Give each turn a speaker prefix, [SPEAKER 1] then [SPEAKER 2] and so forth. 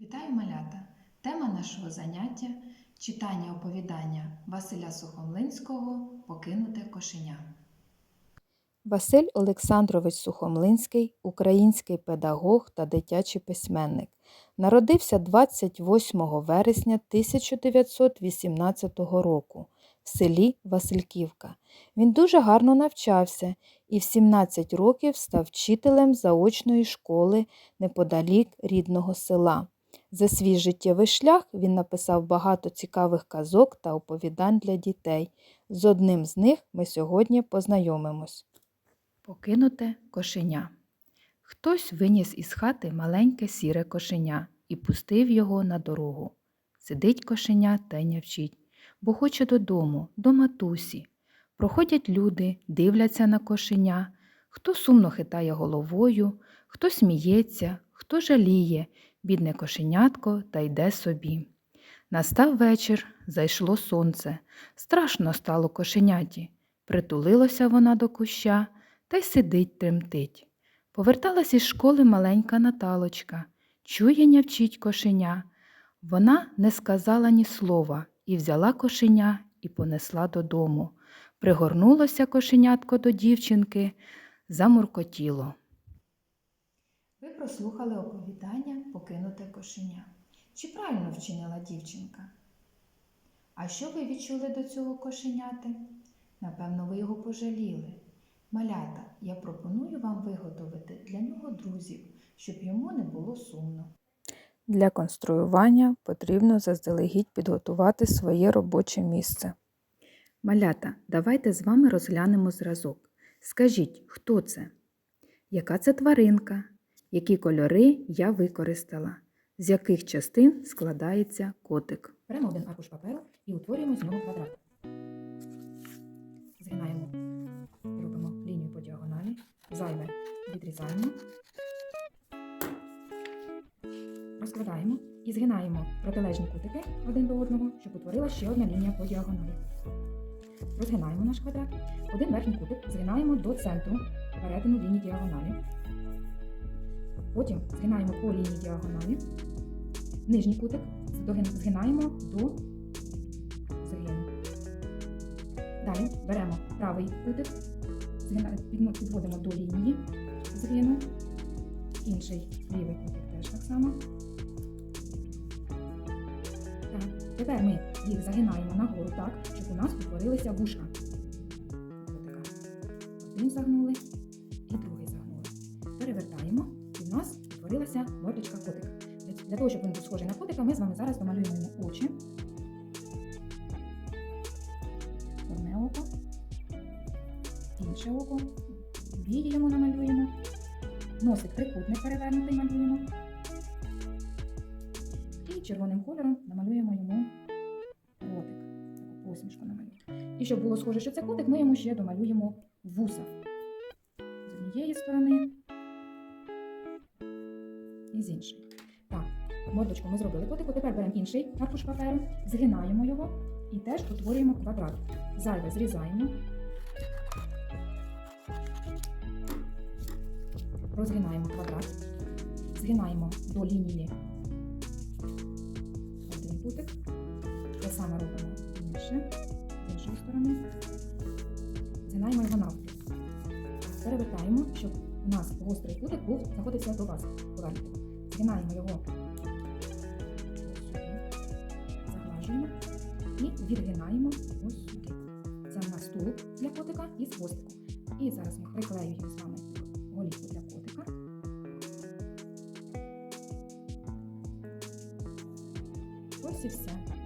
[SPEAKER 1] Вітаю малята! Тема нашого заняття читання оповідання Василя Сухомлинського Покинуте кошеня.
[SPEAKER 2] Василь Олександрович Сухомлинський, український педагог та дитячий письменник. Народився 28 вересня 1918 року в селі Васильківка. Він дуже гарно навчався і в 17 років став вчителем заочної школи неподалік рідного села. За свій життєвий шлях він написав багато цікавих казок та оповідань для дітей. З одним з них ми сьогодні познайомимось. Покинуте кошеня. Хтось виніс із хати маленьке сіре кошеня і пустив його на дорогу. Сидить кошеня та нявчить, бо хоче додому, до матусі. Проходять люди, дивляться на кошеня, хто сумно хитає головою, хто сміється, хто жаліє, бідне кошенятко та йде собі. Настав вечір, зайшло сонце. Страшно стало кошеняті. Притулилося вона до куща та й сидить тремтить. Поверталась із школи маленька Наталочка. Чує нявчить кошеня. Вона не сказала ні слова і взяла кошеня і понесла додому. Пригорнулося кошенятко до дівчинки, замуркотіло.
[SPEAKER 1] Ви прослухали оповідання Покинуте кошеня. Чи правильно вчинила дівчинка? А що ви відчули до цього кошеняти? Напевно, ви його пожаліли. Малята, я пропоную вам виготовити для нього друзів, щоб йому не було сумно.
[SPEAKER 2] Для конструювання потрібно заздалегідь підготувати своє робоче місце. Малята, давайте з вами розглянемо зразок. Скажіть, хто це? Яка це тваринка? Які кольори я використала? З яких частин складається котик?
[SPEAKER 3] Беремо один аркуш паперу і утворюємо з нього квадрат. Згинаємо, робимо лінію по діагоналі, зайве відрізаємо, розкладаємо і згинаємо протилежні кутики один до одного, щоб утворила ще одна лінія по діагоналі. Розгинаємо наш квадрат. Один верхній кутик згинаємо до центру перетину лінії діагоналі. Потім згинаємо по лінії діагоналі. Нижній кутик згинаємо до згину. Далі беремо правий кутик, підводимо до лінії згину. Інший лівий кутик теж так само. Так. Тепер ми їх загинаємо нагору так, щоб у нас утворилися вушка. Один загнули утворилася мордочка котика. Для- того, щоб він був схожий на котика, ми з вами зараз домалюємо йому очі. Одне око, інше око, вії йому намалюємо, носик трикутник перевернутий малюємо. І червоним кольором намалюємо йому ротик, таку посмішку намалюємо. І щоб було схоже, що це котик, ми йому ще домалюємо вуса. З однієї сторони і з іншої. Так, мордочку ми зробили котику. Тепер беремо інший аркуш паперу, згинаємо його і теж утворюємо квадрат. Зайве зрізаємо. Розгинаємо квадрат. Згинаємо до лінії один кутик. Те саме робимо інше, з іншої сторони. Згинаємо його. Перевертаємо, щоб у нас гострий кутик був знаходився до вас. Згинаємо його заглажуємо і відгинаємо ось сюди. Це у нас тулуб для котика і хвостиком. І зараз ми приклеюємо з вами голівку для котика. Ось і все.